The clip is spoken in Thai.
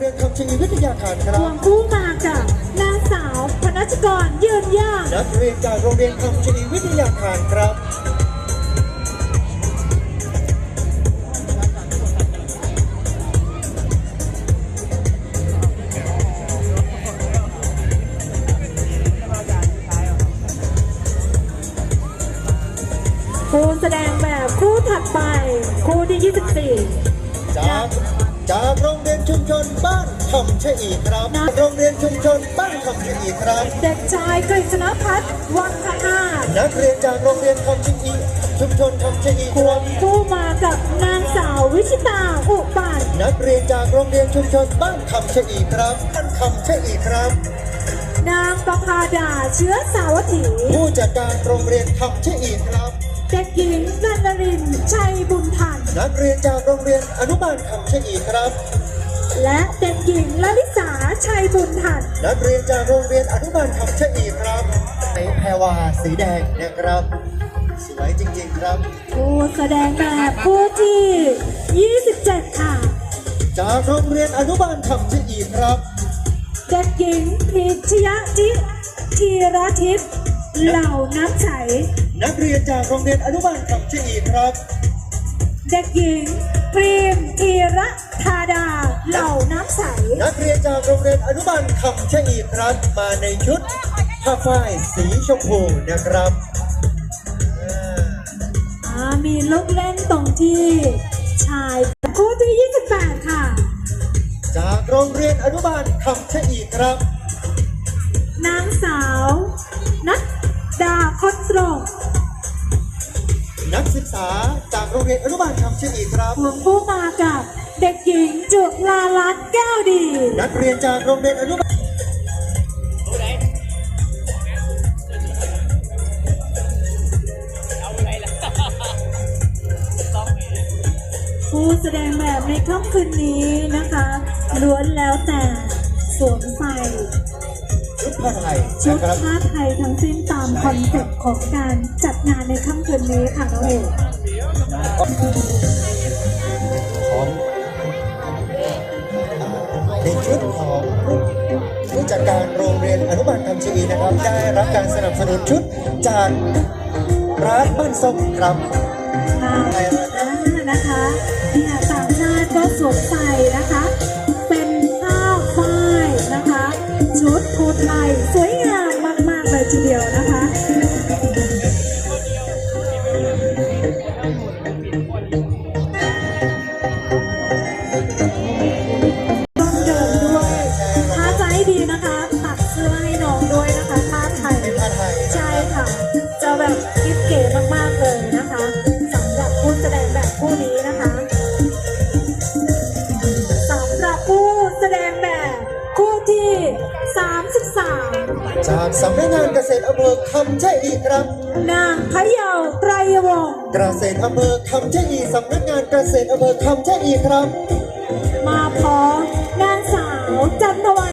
เรียนคำชนีวิทยาคารครรัวบมคู่มากับนางสาวพนัชกรยืนยากนักเรียนจากโรงเรียนคำชนีวิทยาคารครับคู่แสดงแบบคู่ถัดไป คู่ที่ 24 จาก จากโรงเรียนชุมชนบ้านคำชะอีครับ โรงเรียนชุมชนบ้านคำชะอีครับ เด็กชายกฤษณพัฒน์วังคณาถนักเรียนจากโรงเรียนคำชะอีชุมชนคำชะอีครับคู่มากับนางสาววิชิตาอุปันนักเรียนจากโรงเรียนชุมชนบ้านคำชะอีครับบ้านคำชะอีครับ นางประภาดาเชื้อสาวัตถีผู้จัดการโรงเรียนคำชะอีครับ เด็กหญิงนันนรินทร์ชัยบุญทัน นักเรียนจากโรงเรียนอนุบาลคำชะอีครับ และเด็กหญิงลลิสาชัยบุญทัน นักเรียนจากโรงเรียนอนุบาลคำชะอีครับในแพรวาสีแดงนะครับ สวยจริงๆครับ ผู้แสดงแบบคู่ที่ 27 ค่ะ จากโรงเรียนอนุบาลคำชะอีครับ เด็กหญิงพิชยจิธีรทิพย์เหล่าน้ำใสนักเรียนจากโรงเรียนอนุบาลคำชะอีครับ เด็กหญิงปรีมธีรธาดาเหล่าน้ำใส นักเรียนจากโรงเรียนอนุบาลคำชะอีครับมาในชุดผ้าฝ้ายสีชมพูนะครับอ่าอ่ามีลูกเล่นตรงที่ชายคู่ที่ 28 ค่ะ จากโรงเรียนอนุบาลคำชะอีครับ นางสาว นัดดาคอนตรง นักศึกษาจากโรงเรียนอนุบาลคำชะอีครับห่วงผู้มากับ เด็กหญิงจุลาลัตน์แก้วดี นักเรียนจากโรงเรียนอนุบาล ผู้แสดงแบบในค่ำคืนนี้นะคะล้วนแล้วแต่สวมใส่ชุดผ้าไทยชุดนะครับผ้าไทยทั้งสิ้นตามคอนเซ็ปต์ของการจัดงานในค่ำคืนนี้ค่ะน้องเอกของในชุดของผู้จัดการโรงเรียนอนุบาลคำชีนะครับ ได้รับการสนับสนุนชุดจากร้านบ้านส้มครับ อ่านะคะเนี่ยต่างชาติก็สวมใส่นะคะ เป็นผ้าฝ้ายนะคะ ชุดโคตรไทยสวยงามมากๆเลยทีเดียวนะคะต้องเดินด้วยถ้าจะให้ดีนะคะตัดเสื้อให้น้องด้วยนะคะผ้าไทยเป็นผ้าไทยใช่ค่ะ จะแบบกิ๊บเก๋มากๆ จากสำนักงานเกษตรอำเภอคำชะอีครับ นางพะเยาไตรวงศ์เกษตรอำเภอคำชะอีสำนักงานเกษตรอำเภอคำชะอีครับ มาพร้อมนางสาวจันทวัน